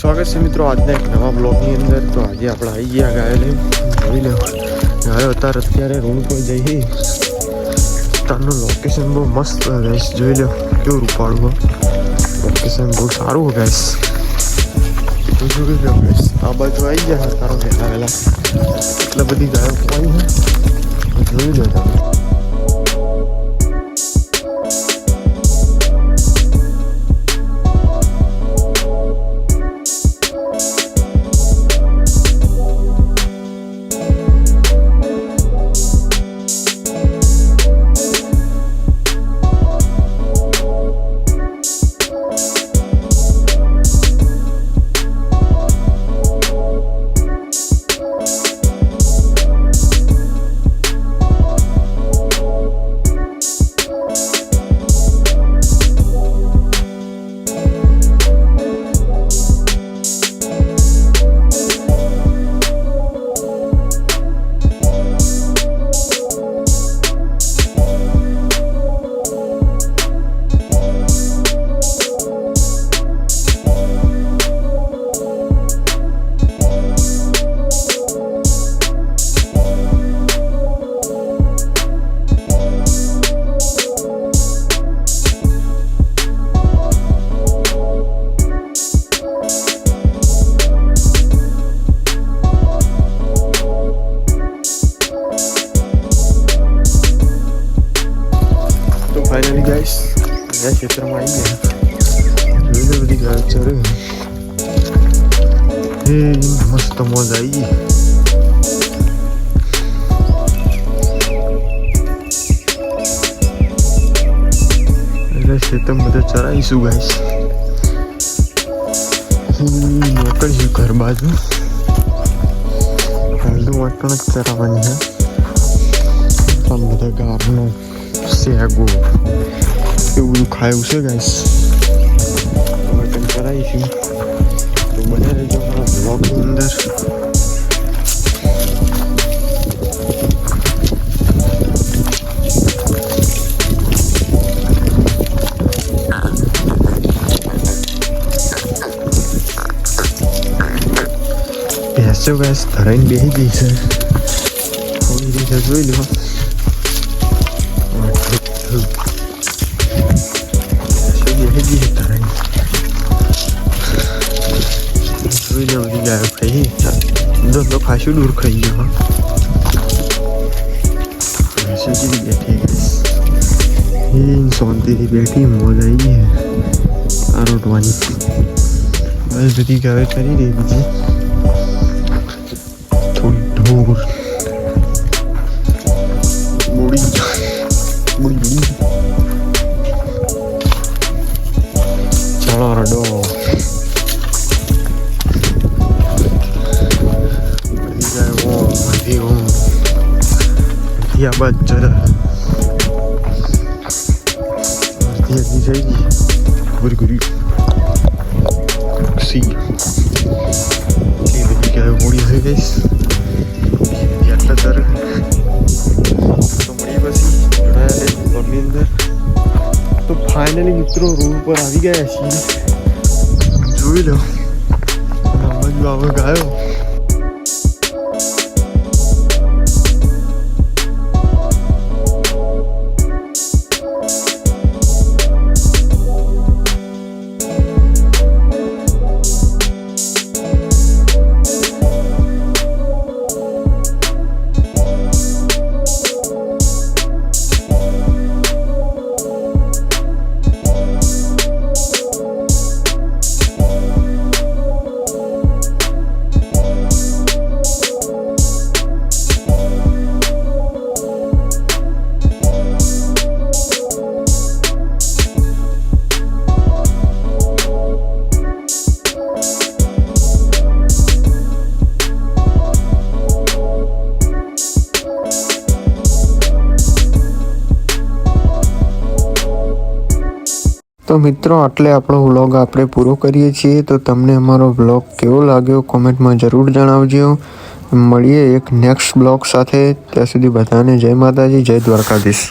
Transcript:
સ્વાગત છે મિત્રો આજના એક નવા બ્લોગની અંદર. તો આજે આપણે આવી ગયા ગાયલે જોઈ લો. ગાયો અત્યારે અત્યારે રૂમ પર જઈએ ત્યાંનું લોકેશન બહુ મસ્ત ગાઈસ જોઈ લો, કેવું રૂપાળું લોકેશન બહુ સારું તો જોઈ લો ગાઈસ આ બાજુ આવી ગયા તારો વહેલા વહેલા એટલે બધી ગાયો કોઈ જોઈ લો તમે. અહીંયા ક્ષેત્રમાં આવી ગયા બધી ગાયો એ મસ્ત મોજ આવી ગઈ ક્ષેત્ર બધા ચરાઈશું ગાઈસ નીકળીશું ઘર બાજુ હલ્દુ વાટણ જ ચરાવવાની છે બધા ગારનું શેગો એવું બધું ખાયું છે ગાઈસ મટન કરાવીશું તો બને રહેજો મારા બ્લોગની અંદર ભેંસો ગાઈસ ધરાઈને બેસી ગઈ છે થોડી રીતે જોઈ લો બધી ગાયો ખાઈ દો તો ખાસું દૂર ખાઈ ગયો ભેંસો જેવી બેઠી ગઈ શાંતિથી બેઠી મોજ આવી ગઈ આ રોટવાની બસ બધી બીજી ચાલો રડો બધી જાય ઓમ બધી ઓમ બધી આ બાદ જરા બધી અડધી થઈ ગઈ ગુરી ગુરી સી એ બધી ફાઇનલી મિત્રો રૂમ પર આવી ગયા છીએ જોઈ લો બાજુ આવે ગાયો તો મિત્રો, આટલે આપણો વ્લોગ આપણે પૂરો કરીએ છીએ. તો તમને અમારો વ્લોગ કેવો લાગ્યો કોમેન્ટમાં જરૂર જણાવજો. મળીએ એક નેક્સ્ટ બ્લોગ સાથે. ત્યાં સુધી બધાને જય માતાજી, જય દ્વારકાધીશ.